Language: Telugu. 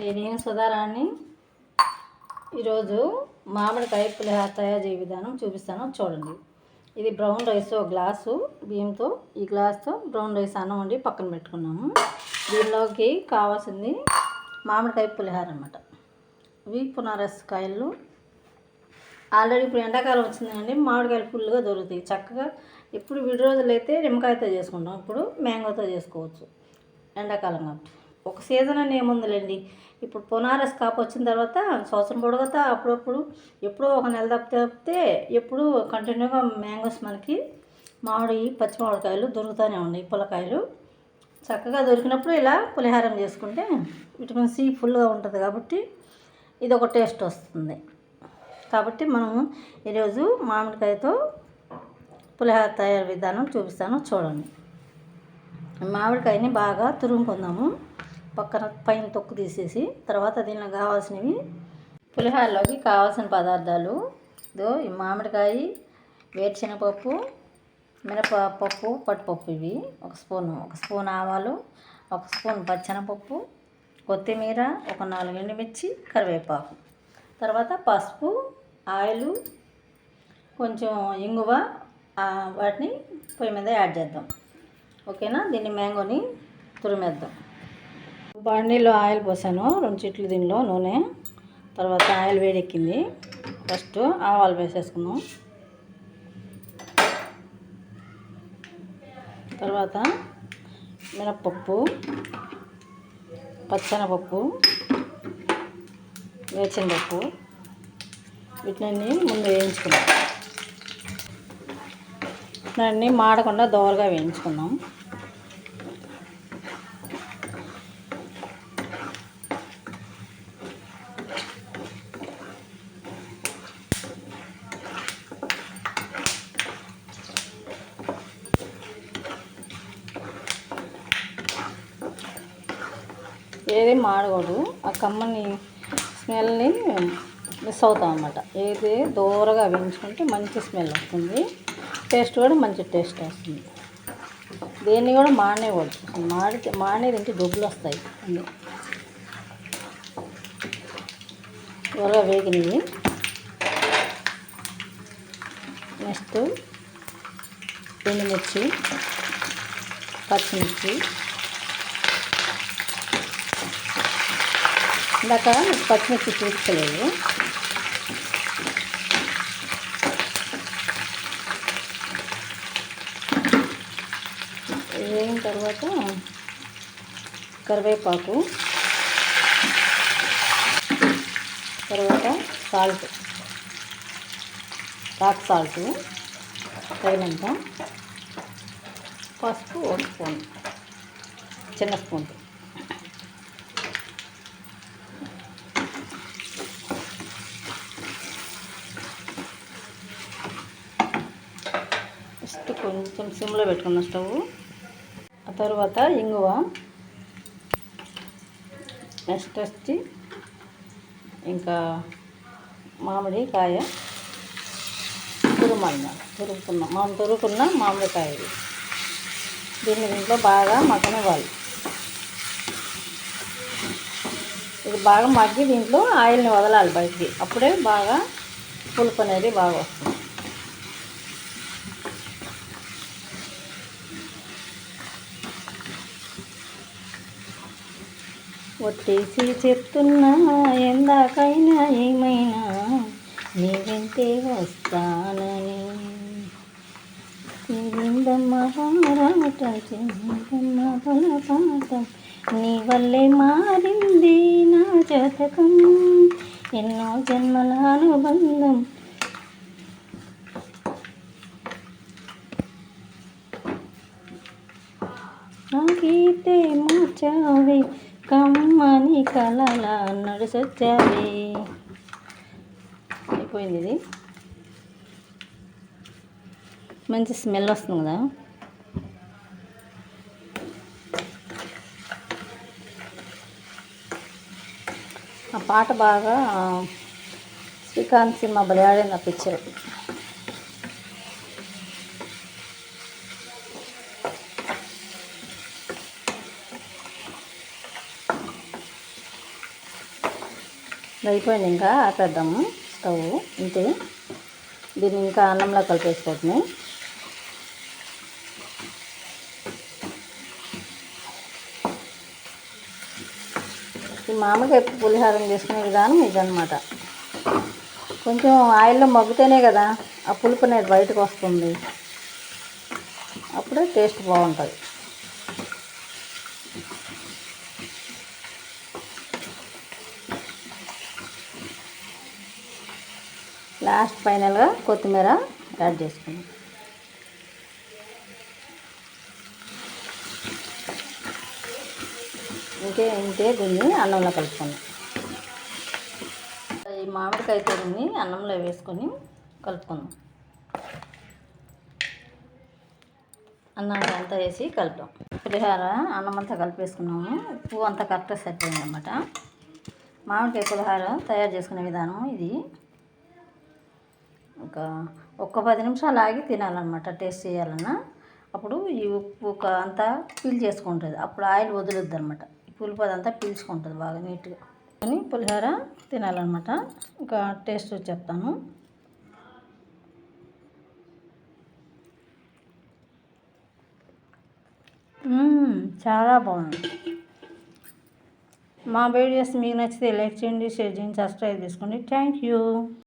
నేను సుధారాణి ఈరోజు మామిడికాయ పులిహోర తయారు చేయ విధానం చూపిస్తాను. చూడండి. ఇది బ్రౌన్ రైస్ ఒక గ్లాసు బియ్యంతో ఈ గ్లాస్తో బ్రౌన్ రైస్ అన్నం వండి పక్కన పెట్టుకున్నాము. దీనిలోకి కావాల్సింది మామిడికాయ పులిహోర అనమాట ఇవి పునరసకాయలు. ఆల్రెడీ ఇప్పుడు ఎండాకాలం వచ్చిందండి మామిడికాయలు ఫుల్గా దొరుకుతాయి. చక్కగా ఇప్పుడు విడి రోజులు అయితే నిమ్మకాయతో చేసుకుంటాం ఇప్పుడు మ్యాంగోతో చేసుకోవచ్చు. ఎండాకాలం కాబట్టి. ఒక సీజన్ అని ఏముందిలేండి. ఇప్పుడు పునారస్ కాపు వచ్చిన తర్వాత సంవత్సరం పొడగతా అప్పుడప్పుడు ఎప్పుడో ఒక నెల తప్పితే తప్పితే ఎప్పుడు కంటిన్యూగా మ్యాంగోస్ మనకి మామిడి పచ్చి మామిడికాయలు దొరుకుతూనే ఉన్నాయి పుల్లకాయలు. చక్కగా దొరికినప్పుడు ఇలా పులిహారం చేసుకుంటే విటమిన్ సి ఫుల్గా ఉంటుంది కాబట్టి ఇది ఒక టేస్ట్ వస్తుంది. కాబట్టి మనం ఈరోజు మామిడికాయతో పులిహోర తయారు విధానం చూపిస్తాను చూడండి. మామిడికాయని బాగా తురుముకుందాము. పక్కన పైన తొక్కు తీసేసి తర్వాత దీనిలో కావాల్సినవి పులిహారలోకి కావాల్సిన పదార్థాలు. ఇదో ఈ మామిడికాయ వేరుశనగపప్పు మినపప్పు పట్టుపప్పు ఇవి. ఒక స్పూను ఒక స్పూన్ ఆవాలు ఒక స్పూన్ పచ్చెనపప్పు కొత్తిమీర ఒక నాలుగు ఎండుమిర్చి కరివేపాకు. తర్వాత పసుపు ఆయిల్ కొంచెం ఇంగువ వాటిని పొయ్యి మీద యాడ్ చేద్దాం. ఓకేనా? దీన్ని మ్యాంగోని తురిమేద్దాం. బాండీలో ఆయిల్ పోసాను. రెండు చిట్లు దీనిలో నూనె తర్వాత ఆయిల్ వేడెక్కింది. ఫస్ట్ ఆవాలు వేసేసుకున్నాం. తర్వాత మినప్పప్పు పచ్చనపప్పు వేరుశనగపప్పు వీటిని ముందు వేయించుకున్నాం. వీటిని మాడకుండా దోరగా వేయించుకున్నాం. ఏది మాడకూడదు. ఆ కమ్మని స్మెల్ని మిస్ అవుతాం అన్నమాట ఏది దూరగా వేయించుకుంటే మంచి స్మెల్ వస్తుంది. టేస్ట్ కూడా మంచి టేస్ట్ వస్తుంది. దేన్ని కూడా మాడనేకూడదు మాడితే మాడనే తింటే డబ్బులు వస్తాయి. అన్నీ త్వరగా వేగినవి. నెక్స్ట్ ఎండుమిర్చి పచ్చిమిర్చి ఇందాక పచ్చిమిర్చి చూపించలేదు ఇది వేగిన తర్వాత కరివేపాకు తర్వాత సాల్ట్ రాక్ సాల్ట్ తగినంత పసుపు ఒక స్పూన్ చిన్న స్పూన్ ఫస్ట్ కొంచెం సిమ్లో పెట్టుకున్న స్టవ్. ఆ తర్వాత ఇంగువ. నెక్స్ట్ వచ్చి ఇంకా మామిడి కాయ తురుమన్న తురుకున్న మనం తురుకున్న మామిడికాయ ఇది. దీన్ని దీంట్లో బాగా మగ్గనివ్వాలి. ఇది బాగా మగ్గి దీంట్లో ఆయిల్ని వదలాలి బయటికి. అప్పుడే బాగా పులుపు అనేది బాగా వస్తుంది. ఒట్టేసి చెప్తున్నా ఎందాకైనా ఏమైనా? నీ వెంటే వస్తానని. తిరిందమ్మ పారాటం తిరిందమ్మ బలపాఠం నీ వల్లే మారింది నా జాతకం. ఎన్నో జన్మల అనుబంధం. నాకైతే మార్చావే. కమ్మని కలల నడుసొచ్చావే. అయిపోయింది ఇది. మంచి స్మెల్ వస్తుంది కదా. ఆ పాట బాగా శ్రీకాంత్ సినిమా బలి ఆడింది ఆ పిక్చర్. అయిపోయింది ఇంకా ఆపేద్దాము స్టవ్ ఇంతే. దీన్ని ఇంకా అన్నంలో కలిపేసుకోవటమే. ఈ ఎప్పుడు పులిహారం చేసుకునే విధానం ఇదనమాట కొంచెం ఆయిల్లో మగ్గుతేనే కదా ఆ పులుపు అనేది బయటకు వస్తుంది. అప్పుడే టేస్ట్ బాగుంటుంది. లాస్ట్ ఫైనల్గా కొత్తిమీర యాడ్ చేసుకున్నాం ఇంకే ఇంతే దీన్ని అన్నంలో కలుపుకున్నాం ఈ మామిడికాయ తొడిని అన్నంలో వేసుకొని కలుపుకుందాం. అన్నం అంతా వేసి కలుపుదాం పులిహార అన్నం అంతా కలిపేసుకున్నాము. ఉప్పు అంతా కరెక్ట్గా సెట్ అయింది అనమాట మామిడికాయ పులిహార తయారు చేసుకునే విధానం ఇది. ఒక ఒక్క పది నిమిషాలు ఆగి తినాలన్నమాట టేస్ట్ చేయాలన్నా. అప్పుడు ఈ ఉప్పు అంతా పీల్ చేసుకుంటుంది. అప్పుడు ఆయిల్ వదులుద్ది అనమాట ఈ అంతా పీల్చుకుంటుంది బాగా నీట్గా. అని పులిహోర తినాలన్నమాట. ఇంకా టేస్ట్ చెప్తాను. చాలా బాగుంది. మా వీడియోస్ మీకు నచ్చితే లైక్ చేయండి షేర్ చేయండి సబ్స్క్రైబ్ చేసుకోండి. Thank you.